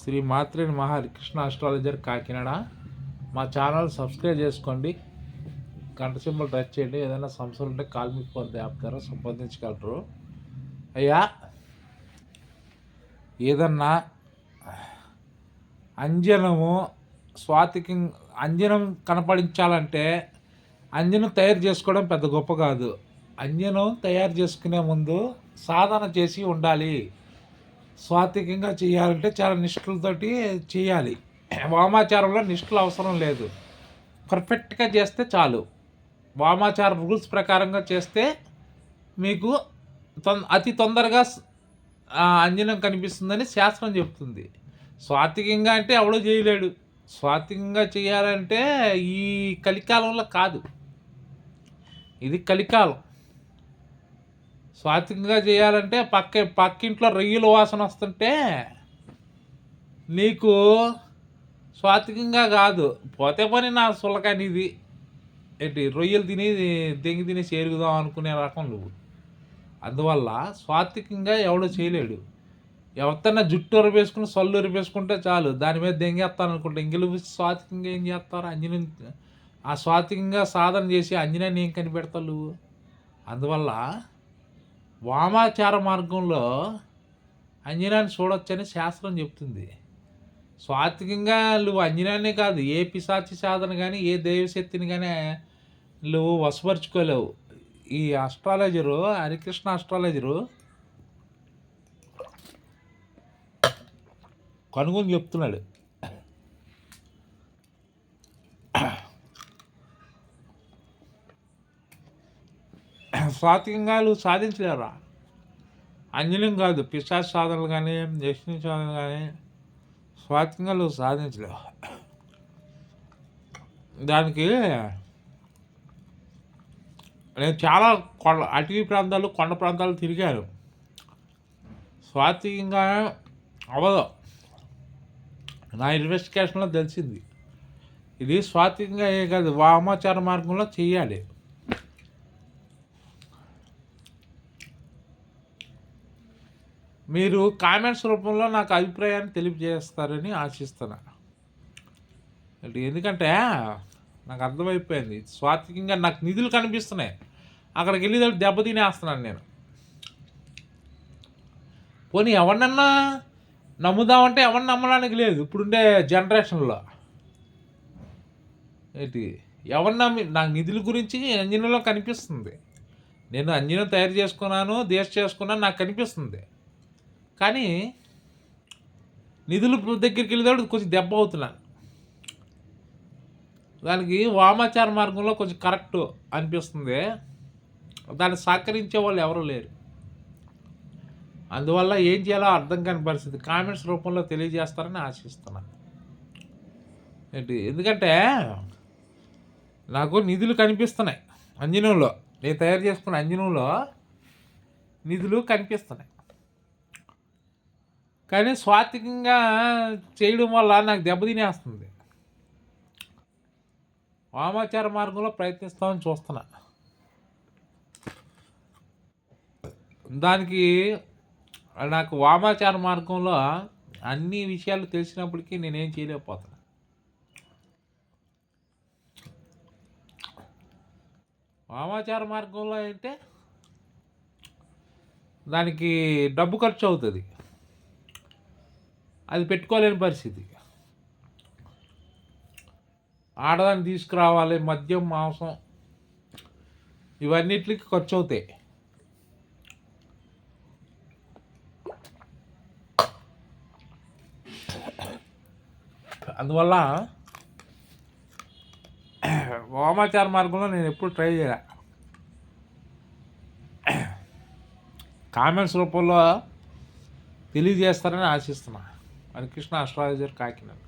Shri Matreni Mahakrishna astrologer Kakinada. మా channel subscribe చేసుకోండి. గంట సింబల్ టచ్ చేయండి. ఏదైనా సమస్యలు ఉంటే కాల్ మీ ఫోన్ యాప్ ద్వారా సంప్రదించగలరు. అయ్యా ఏదన్నా అంజనము స్వాతికి అంజనం కనపడించాలంటే అంజనం తయారు చేసుకోవడం పెద్ద గొప్ప కాదు. అంజనం తయారు చేసుకునే ముందు సాధన చేసి ఉండాలి. స్వాతికంగా చేయాలంటే చాలా నిష్ఠలతోటి చేయాలి. వామాచారంలో నిష్ఠలు అవసరం లేదు. పర్ఫెక్ట్గా చేస్తే చాలు. వామాచార రూల్స్ ప్రకారంగా చేస్తే మీకు తొం అతి తొందరగా అంజనం కనిపిస్తుందని శాస్త్రం చెప్తుంది. స్వాతికంగా అంటే ఎవడో చేయలేడు. స్వాతికంగా చేయాలంటే ఈ కలికాలంలో కాదు. ఇది కలికాలం. స్వాతికంగా చేయాలంటే పక్క పక్కింట్లో రొయ్యల వాసన వస్తుంటే నీకు స్వాతికంగా కాదు. పోతే పని నా సులకాని ఇది ఏంటి? రొయ్యలు తిని దెంగి తిని చేరుగుదాం అనుకునే రకం నువ్వు. అందువల్ల స్వాతికంగా ఎవడో చేయలేడు. ఎవరితన్నా జుట్టు ఉరవేసుకుని సొల్లు ఉరిపేసుకుంటే చాలు. దాని మీద దెంగేస్తాను అనుకుంటే ఇంగిలు స్వాతికంగా ఏం చేస్తారు? అంజని ఆ స్వాతికంగా సాధన చేసి అంజనాన్ని ఏం కనిపెడతావు నువ్వు? అందువల్ల వామాచార మార్గంలో అంజనాన్ని చూడొచ్చని శాస్త్రం చెప్తుంది. స్వాత్వికంగా నువ్వు అంజనాన్ని కాదు ఏ పిశాచి సాధన కానీ ఏ దైవశక్తిని కానీ నువ్వు వశపరుచుకోలేవు. ఈ అస్ట్రాలజరు హరికృష్ణ అస్ట్రాలజరు కనుగొని చెప్తున్నాడు. సాత్వికంగాలు సాధించలేరా? అంజనం కాదు పిశాచ సాధనలు కానీ దక్షిణ సాధనలు కానీ స్వాతికంగా సాధించలేవు? దానికి నేను చాలా కొండ అటవీ ప్రాంతాలు కొండ ప్రాంతాలు తిరిగాను. స్వాతికంగా అవ్వదు నా ఇన్వెస్టిగేషన్లో తెలిసింది. ఇది స్వాతికంగా ఏ కాదు వామాచార మార్గంలో చేయాలి. మీరు కామెంట్స్ రూపంలో నాకు అభిప్రాయాన్ని తెలియజేస్తారని ఆశిస్తున్నాను ఎందుకంటే నాకు అర్థమైపోయింది. స్వాతికంగా నాకు నిధులు కనిపిస్తున్నాయి. అక్కడికి వెళ్ళి దెబ్బ తినేస్తున్నాను నేను. పోనీ ఎవరినన్నా నమ్ముదామంటే ఎవరిని నమ్మడానికి లేదు. ఇప్పుడుండే జనరేషన్లో. ఏంటి? ఎవరు నమ్మి నాకు నిధుల గురించి అంజనీలో కనిపిస్తుంది. నేను అంజనీ తయారు చేసుకున్నాను దేశ చేసుకున్నాను నాకు కనిపిస్తుంది. కానీ నిధులు దగ్గరికి వెళ్ళేటప్పుడు కొంచెం దెబ్బ అవుతున్నాను. దానికి వామాచార మార్గంలో కొంచెం కరెక్ట్ అనిపిస్తుంది. దాన్ని సహకరించే వాళ్ళు ఎవరు లేరు. అందువల్ల ఏం చేయాలో అర్థం కాని పరిస్థితి. కామెంట్స్ రూపంలో తెలియజేస్తారని ఆశిస్తున్నాను. ఏంటి? ఎందుకంటే నాకు నిధులు కనిపిస్తున్నాయి అంజనంలో నేను తయారు చేసుకున్న అంజనంలో నిధులు కనిపిస్తున్నాయి. కానీ స్వాతికంగా చేయడం వల్ల నాకు దెబ్బతినేస్తుంది వామాచార మార్గంలో ప్రయత్నిస్తామని చూస్తున్నా. దానికి నాకు వామాచార మార్గంలో అన్ని విషయాలు తెలిసినప్పటికీ నేనేం చేయలేకపోతున్నా. వామాచార మార్గంలో అంటే దానికి డబ్బు ఖర్చు అవుతుంది. అది పెట్టుకోలేని పరిస్థితి. ఆడదాన్ని తీసుకురావాలి మద్యం మాంసం ఇవన్నిటికి ఖర్చు అవుతాయి అందువల్ల వామాచార మార్గంలో నేను ఎప్పుడు ట్రై చేయలే. కామెంట్స్ రూపంలో తెలియజేస్తారని ఆశిస్తున్నాను ఆశిస్తున్నా హరికృష్ణ అస్ట్రాలజర్ కాకినాడ